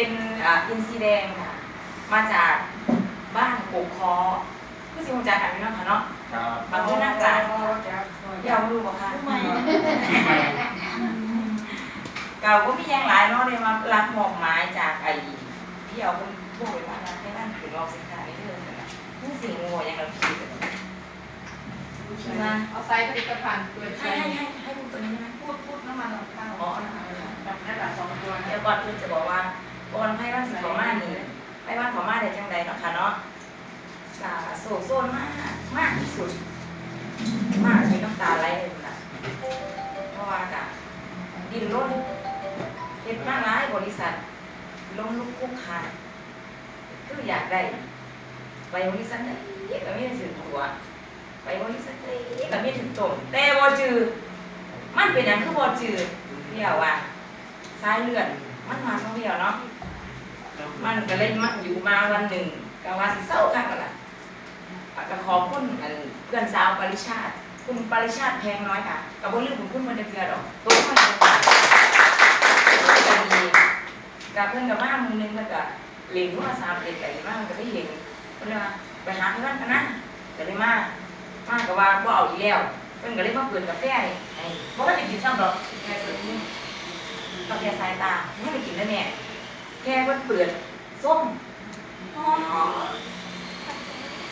เป็นอ่าอินซีแดงค่ะ มาจากบ้านกกคอคือสิงห์จากกันพี่น้องค่ะเนาะครับบางคนหน้ากลางเดี๋ยวรู้บ่คะเก่าก็มีแยงหลายเนาะเลยมารับหมอกไม้จากไอ้ที่เอาคนพวกไปบ้านนั้นให้นั่นถือรอบสินค้าในเรื่องนะนี่สิ่งงัวยังเราคิดกันใช่ไหมเอาไซส์ผลิตภัณฑ์ตัวให้ใช้ให้ให้ให้พูดตัวนี้ได้ไหมพูดพูดน้ำมันของข้าวอ๋อนะคะแบบนั้นแหละสองตัวเดี๋ยวก่อนคือจะบอกว่า บอลไพ่บ้านสิขอมานี่ไพ่บ้านขอมาได้จังใดเนาะค่ะเนาะกาโซโซนมากมากที่สุด มากมีน้ำตาไหลเลยนะเพราะว่ากะดินร่นเฮ็ดมาหลายบริษัทลงลุกคุกคานคืออยากได้ไปบริษัทไหนก็ไม่ได้ถึงตัวไปบริษัทไหนก็ไม่ถึงตรงแต่บ่จือมันเป็นอย่างคือบ่จือเดียวว่าสายเลือด มันมาท่องเที่ยวเนาะมันก็เลยมาอยู่มาวันหนึ่งก็ว่าสิเศร้าคักนั่นละก็ขอบคุณอันเพื่อนสาวปริชาติคุณปริชาติแพงน้อยค่ะกับบ่ลืมคุณคุณมันจะเกลือดอกตัวมันจะก็ดีกับเพื่อนกับมานมือนึงแล้วก็เล่นโทรศัพท์เล่นไปมากก็ได้เห็นเพิ่นว่าไปหาเพื่อนกันนะก็เลยมามากก็ว่าบ่เอาอีแล้วเพิ่นก็เลยมาเปิดกาแฟให้ให้บ่ว่าจะกินซ้ำดอกแค่ตัวนี้ กาแฟสายตาไม่ไปกินแล้วแม่แค่ว่าเปิดส้ม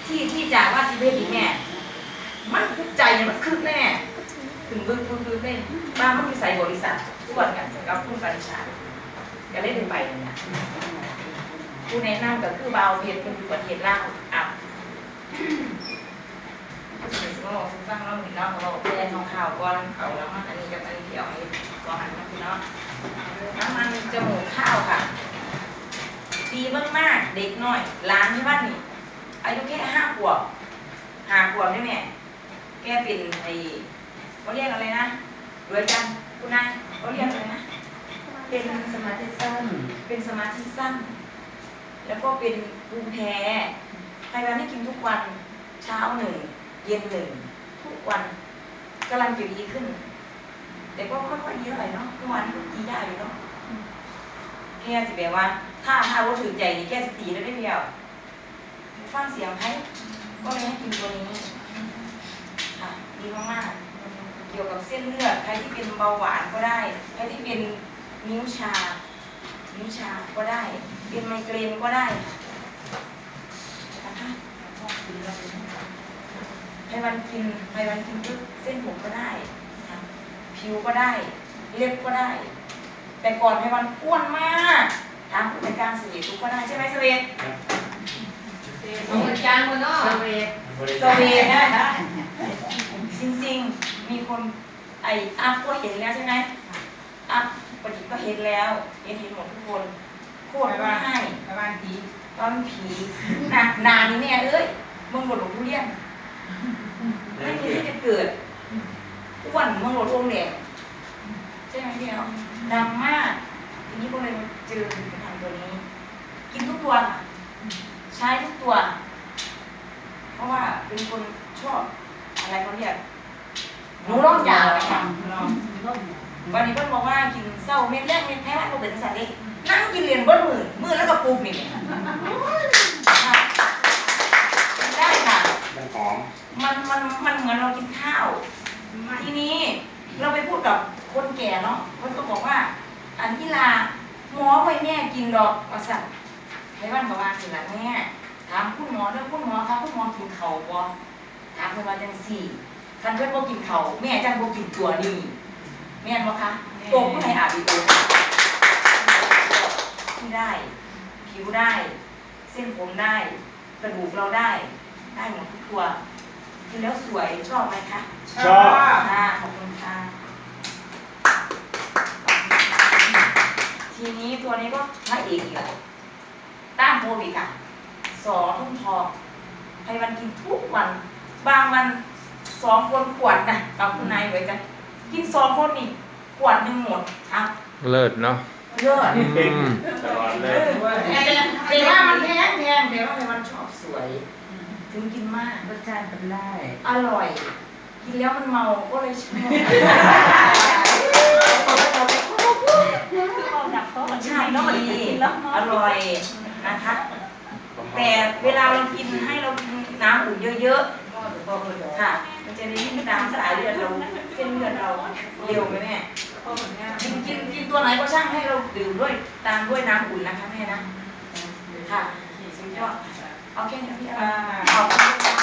ที่ที่จากว่าสิเพศอีกแม่ มันคุกใจเนี่ยมันคึกแน่ถึงบึ้งบึ้งบึ้งเล่นบ้านมันมีใส่บริษัทส่วนกันกับผู้การชาก็เล่นไปเนี่ยนะผู้แนะนำก็คือเบาเพชรเป็นอยู่ประเทศล่าวอับเราบอกฟังเราหนึ่งเนาเราแย่ทองข่าวก่อนเขาแล้วมันอันนี้กับอันนี้เกี่ยวให้ก่อนอันนั้นเนาะ น้ำมันจมูกข้าวค่ะ ดีมากๆ เด็กน้อยหลานที่บ้านนี่ อายุแค่ห้าขวบห้าขวบได้ไหมแกเป็นไอ้เขาเรียกอะไรนะรวยจันคุณนายเขาเรียกอะไรนะ เป็นสมาธิสั้น เป็นสมาธิสั้น แล้วก็เป็นภูมิแพ้ไทยวันให้กินทุกวัน เช้าหนึ่ง เย็นหนึ่ง ทุกวันกำลังจะดีขึ้น แต่ก็ค่อยๆดีเท่าไหร่เนาะทุกวันก็ดีได้อยู่เนาะแค่สิแบบว่า ถ้าถ้าว่าถือใจนี่แค่สตีแล้วได้เดียวฟังเสียงไพ่ก็เลยให้กินตัวนี้ค่ะดีมากๆเกี่ยวกับเส้นเลือดใครที่เป็นเบาหวานก็ได้ใครที่เป็นนิ้วชา นิ้วชาก็ได้ เป็นไมเกรนก็ได้ค่ะนะคะให้วันกินให้วันกินปุ๊บเส้นผมก็ได้ค่ะ ผิวก็ได้ เล็บก็ได้ แต่ก่อนให้วันอ้วนมากถามผู้จัดการสวีทุกก็ได้ใช่ไหมสวีทเอาเงินจานมาเนาะสวีทสวีทนะจริงๆมีคนไออัพก็เห็นแล้วใช่ไหมอัพปฏิก็เห็นแล้วเห็นเห็นหมดทุกคนโคตรง่ายประมาณทีตอนผีหนาหนานี่แม่เอ้ยมึงหลดหลงทุเรียนไม่มีที่จะเกิด อ้วนมึงหลดองค์แดงใช่ไหมเดียวดำมากทีนี้ก็เลยมาเจอผลิตภัณฑ์ตัวนี้ กินทุกตัวค่ะใช้ทุกตัว เพราะว่าเป็นคนชอบอะไรเขาเรียกหนูร้องยาวไหมคะวันนี้เพิ่นบอกว่ากินเศร้าเม็ดแรกเม็ดแพ้ก็เป็นสัตว์เล็กนั่งกินเหรียญเบิ้ลมือมือแล้วก็ปลูกนี่ค่ะกินได้ค่ะมันหอมมันมันมันเหมือนเรากินข้าว ทีนี้เราไปพูดกับคนแก่เนาะคนก็บอกว่า อันที่ลาหมอไว้แม่กินดอกว่าสั่นให้บ้านบอกว่าสิละแม่ถามคุณหมอเด้อคุณหมอครับคุณหมอกินเขาวบ่ถามเพิ่นว่าจังซี่คันเพิ่นบ่กินเขาวแม่จังบ่กินตัวนี้แม่นบ่คะตกผู้ให้อาบอีกตัวที่ได้ ผิวได้ เส้นผมได้ กระดูกเราได้ ได้หมดทุกตัว กินแล้วสวยชอบไหมคะชอบค่ะขอบคุณค่ะ ทีนี้ตัวนี้ก็พระเอกอีกแล้วต้านโควิดค่ะ สอทุ่มทองให้วันกินทุกวัน บางวันสองคนขวดนะเอาคุณนายไว้กันกินสองคนนี่ขวดหนึ่งหมดอะเลิศเนาะเยอะอืมตลอดเอเลยอแต่แต่ว่ามันแพงแพงแต่ว่าให้วันชอบสวย ถึงกินมากรสชาติเป็นได้ อร่อย กินแล้วมันเมาก็เลยชอบคือเอาดับครสชาติก็ดีอร่อยนะคะแต่เวลาเรากินให้เรากินน้ำอุ่นเยอะๆค่ะ มันจะได้ยิ่งตามสายเลือดเราเส้นเลือดเราเร็วไหมแม่กินกินกินตัวไหนก็ช่างให้เราดื่มด้วยตามด้วยน้ำอุ่นนะคะแม่นะค่ะสุดยอด เอาแค่